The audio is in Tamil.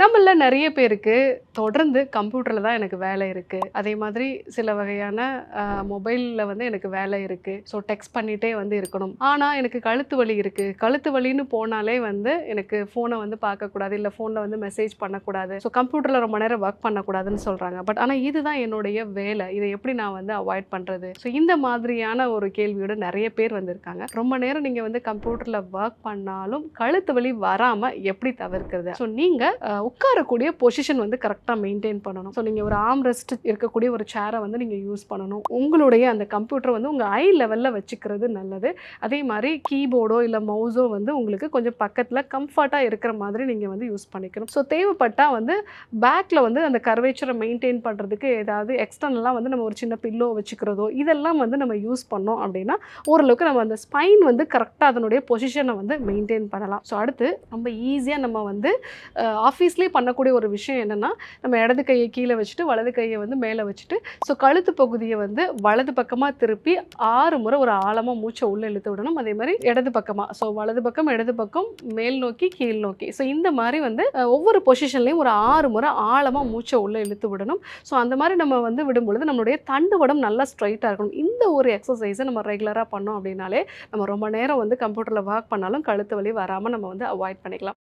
நம்மள நிறைய பேருக்கு தொடர்ந்து கம்ப்யூட்டரில் தான் எனக்கு வேலை இருக்குது அதே மாதிரி சில வகையான மொபைலில் வந்து எனக்கு வேலை இருக்குது ஸோ டெக்ஸ்ட் பண்ணிகிட்டே வந்து இருக்கணும். ஆனால் எனக்கு கழுத்து வலி இருக்குது கழுத்து வலின்னு போனாலே வந்து எனக்கு ஃபோனை வந்து பார்க்கக்கூடாது. இல்லை ஃபோனில் வந்து மெசேஜ் பண்ணக்கூடாது. ஸோ கம்ப்யூட்டரில் ரொம்ப நேரம் ஒர்க் பண்ணக்கூடாதுன்னு சொல்கிறாங்க பட் ஆனால் இதுதான் என்னுடைய வேலை. இதை எப்படி நான் வந்து அவாய்ட் பண்ணுறது ஸோ இந்த மாதிரியான ஒரு கேள்வியோட நிறைய பேர் வந்திருக்காங்க. ரொம்ப நேரம் நீங்கள் வந்து கம்ப்யூட்டரில் ஒர்க் பண்ணாலும் கழுத்து வலி வராமல் எப்படி தவிர்க்கிறது? ஸோ நீங்கள் உட்காரக்கூடிய பொசிஷன் வந்து கரெக்டாக மெயின்டைன் பண்ணணும். ஸோ நீங்கள் ஒரு ஆம் ரெஸ்ட் இருக்கக்கூடிய ஒரு சேரை வந்து நீங்கள் யூஸ் பண்ணணும். உங்களுடைய அந்த கம்ப்யூட்டர் வந்து உங்கள் ஐ லெவலில் வச்சுக்கிறது நல்லது. அதே மாதிரி கீபோர்டோ இல்லை மவுஸோ வந்து உங்களுக்கு கொஞ்சம் பக்கத்தில் கம்ஃபர்ட்டாக இருக்கிற மாதிரி நீங்கள் வந்து யூஸ் பண்ணிக்கணும். ஸோ தேவைப்பட்டால் வந்து பேக்கில் வந்து அந்த கர்வேச்சரை மெயின்டைன் பண்ணுறதுக்கு ஏதாவது எக்ஸ்டர்னலாக வந்து நம்ம ஒரு சின்ன பில்லோ வச்சுக்கிறதோ இதெல்லாம் வந்து நம்ம யூஸ் பண்ணோம் அப்படின்னா ஓரளவுக்கு நம்ம அந்த ஸ்பைன் வந்து கரெக்டாக அதனுடைய பொசிஷனை வந்து மெயின்டைன் பண்ணலாம். ஸோ அடுத்து ரொம்ப ஈஸியாக நம்ம வந்து மோஸ்ட்லி பண்ணக்கூடிய ஒரு விஷயம் என்னென்னா நம்ம இடது கையை கீழே வச்சுட்டு வலது கையை வந்து மேலே வச்சுட்டு ஸோ கழுத்து பகுதியை வந்து வலது பக்கமாக திருப்பி ஆறு முறை ஒரு ஆழமாக மூச்சை உள்ளே இழுத்து விடணும். அதே மாதிரி இடது பக்கமாக ஸோ வலது பக்கம் இடது பக்கம் மேல் நோக்கி கீழ் நோக்கி. ஸோ இந்த மாதிரி வந்து ஒவ்வொரு பொசிஷன்லையும் ஒரு ஆறு முறை ஆழமாக மூச்சை உள்ளே இழுத்து விடணும். ஸோ அந்த மாதிரி நம்ம வந்து விடும்பொழுது நம்மளுடைய நம்மளுடைய தண்டுவடம் நல்லா ஸ்ட்ரைட்டாக இருக்கணும். இந்த ஒரு எக்ஸசைஸை நம்ம ரெகுலராக பண்ணோம் அப்படின்னாலே நம்ம ரொம்ப நேரம் வந்து கம்ப்யூட்டரில் ஒர்க் பண்ணாலும் கழுத்து வலி வராமல் நம்ம வந்து அவாய்ட் பண்ணிக்கலாம்.